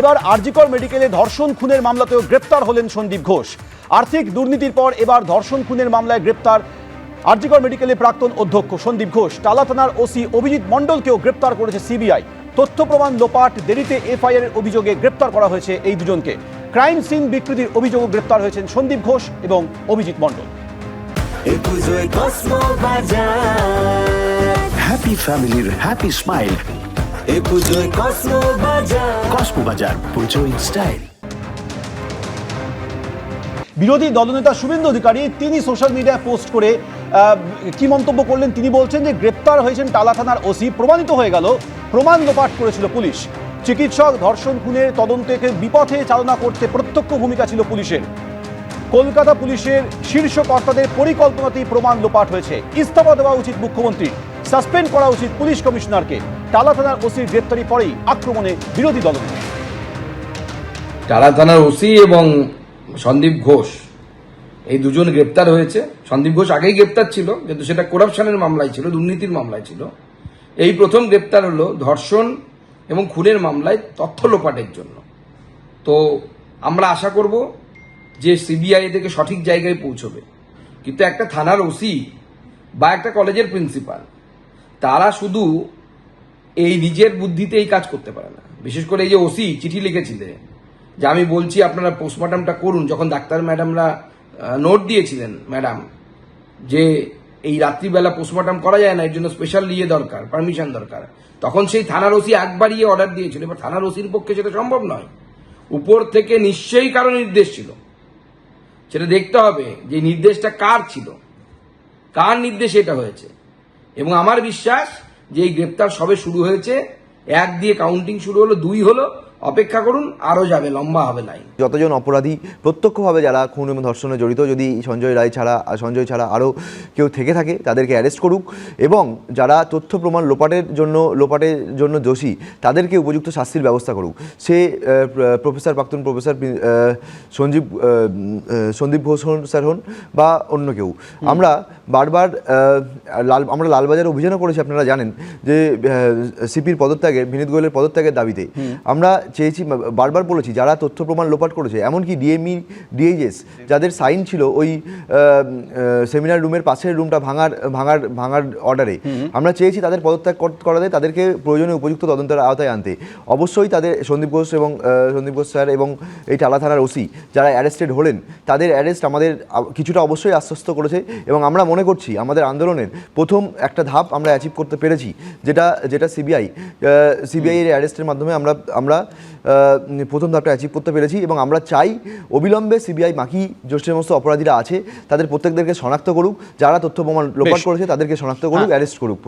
এবার আরজিকর মেডিকেলে ধর্ষণ খুনের মামলাতেও গ্রেপ্তার হলেন সন্দীপ ঘোষ। আর্থিক দুর্নীতির পর এবার ধর্ষণ খুনের মামলায় গ্রেপ্তার আরজিকর মেডিকেলে প্রাক্তন অধ্যক্ষ সন্দীপ ঘোষ। টালা থানার ওসি অভিজিৎ মণ্ডলকেও গ্রেপ্তার করেছে সিবিআই। তথ্য প্রমাণ লোপাট দেরিতে এফআইআর এর অভিযোগে গ্রেপ্তার করা হয়েছে এই দুজনকে। ক্রাইম সিন বিকৃতির অভিযোগে গ্রেপ্তার হয়েছেন সন্দীপ ঘোষ এবং অভিজিৎ মণ্ডল। হ্যাপি ফ্যামিলির হ্যাপি স্মাইল এ পুজোয় কসমো বাজার। কসমো বাজার পুজো ইন স্টাইল বিরোধী দলনেতা শুভেন্দু অধিকারী তিনি সোশ্যাল মিডিয়ায় পোস্ট করে আহ, কি মন্তব্য করলেন? তিনি বলছেন যে গ্রেপ্তার হয়েছেন টালা থানার ওসি প্রমাণিত হয়ে গেল প্রমাণ লোপাট করেছিল পুলিশ। চিকিৎসক ধর্ষণ খুনের তদন্তকে বিপথে চালনা করতে প্রত্যক্ষ ভূমিকা ছিল পুলিশের। কলকাতা পুলিশের শীর্ষ কর্তাদের পরিকল্পনাতেই প্রমাণ লোপাট হয়েছে। ইস্তফা দেওয়া উচিত মুখ্যমন্ত্রী সাসপেন্ড করা উচিত পুলিশ কমিশনারকে। টালা থানার ওসির গ্রেপ্তারি পরেই আক্রমণে বিরোধী দলনেতা টালা থানার ওসি এবং সন্দীপ ঘোষ, এই দুজন গ্রেপ্তার হয়েছে। সন্দীপ ঘোষ আগেই গ্রেপ্তার ছিল, কিন্তু সেটা করাপশনের মামলায় ছিল, দুর্নীতির মামলায় ছিল। এই প্রথম গ্রেপ্তার হলো ধর্ষণ এবং খুনের মামলায় তথ্য লোপাটের জন্য। তো আমরা আশা করব যে সিবিআই থেকে সঠিক জায়গায় পৌঁছবে। কিন্তু একটা থানার ওসি বা একটা কলেজের প্রিন্সিপাল তারা শুধু এই নিজের বুদ্ধিতে এই কাজ করতে পারে না। বিশেষ করে এই যে ওসি চিঠি লিখেছিলেন যে আমি বলছি আপনারা পোস্টমর্টমটা করুন, যখন ডাক্তার ম্যাডামরা নোট দিয়েছিলেন ম্যাডাম যে এই রাত্রিবেলা পোস্টমর্টম করা যায় না, এর জন্য স্পেশাল ইয়ে দরকার পারমিশন দরকার। তখন সেই থানার ওসি একবার ইয়ে অর্ডার দিয়েছিল, এবার থানার ওসির পক্ষে সেটা সম্ভব নয়। উপর থেকে নিশ্চয়ই কারও নির্দেশ ছিল। সেটা দেখতে হবে যে নির্দেশটা কার ছিল, কার নির্দেশে এটা হয়েছে। এবং আমার বিশ্বাস যে এই গ্রেপ্তার সবে শুরু হয়েছে। এক দিয়ে কাউন্টিং শুরু হলো, দুই হলো অপেক্ষা করুন আরও যাবে লম্বা হবে লাইন যতজন অপরাধী প্রত্যক্ষভাবে যারা খুন এবং ধর্ষণে জড়িত যদি সঞ্জয় রায় ছাড়া সঞ্জয় ছাড়া আরও কেউ থেকে থাকে তাদেরকে অ্যারেস্ট করুক। এবং যারা তথ্য প্রমাণ লোপাটের জন্য লোপাটের জন্য দোষী তাদেরকে উপযুক্ত শাস্তির ব্যবস্থা করুক। সে প্রফেসর প্রাক্তন প্রফেসর সঞ্জীব সন্দীপ ঘোষ হন স্যার হন বা অন্য কেউ। আমরা বারবার লাল আমরা লালবাজার অভিযানও করেছি আপনারা জানেন যে সিপির পদত্যাগে বিনীত গোয়েলের পদত্যাগের দাবিতে। আমরা চেয়েছি বারবার বলেছি যারা তথ্য প্রমাণ লোপাট করেছে এমনকি ডিএমই ডিএইচএস যাদের সাইন ছিল ওই সেমিনার রুমের পাশের রুমটা ভাঙার ভাঙার ভাঙার অর্ডারে আমরা চেয়েছি তাদের পদত্যাগ কর- করাতে তাদেরকে প্রয়োজনীয় উপযুক্ত তদন্তের আওতায় আনতে। অবশ্যই তাদের সন্দীপ ঘোষ এবং সন্দীপ ঘোষ স্যার এবং এই টালা থানার ওসি যারা অ্যারেস্টেড হলেন তাদের অ্যারেস্ট আমাদের কিছুটা অবশ্যই আশ্বস্ত করেছে এবং আমরা মনে করছি আমাদের আন্দোলনের প্রথম একটা ধাপ আমরা অ্যাচিভ করতে পেরেছি যেটা যেটা সিবিআই সিবিআইয়ের অ্যারেস্টের মাধ্যমে আমরা আমরা প্রথম ধাপটা অ্যাচিভ করতে পেরেছি এবং আমরা চাই অবিলম্বে সিবিআই বাকি যে সমস্ত অপরাধীরা আছে তাদের প্রত্যেকদেরকে শনাক্ত করুক যারা তথ্য প্রমাণ লোপাট করেছে তাদেরকে শনাক্ত করুক অ্যারেস্ট করুক।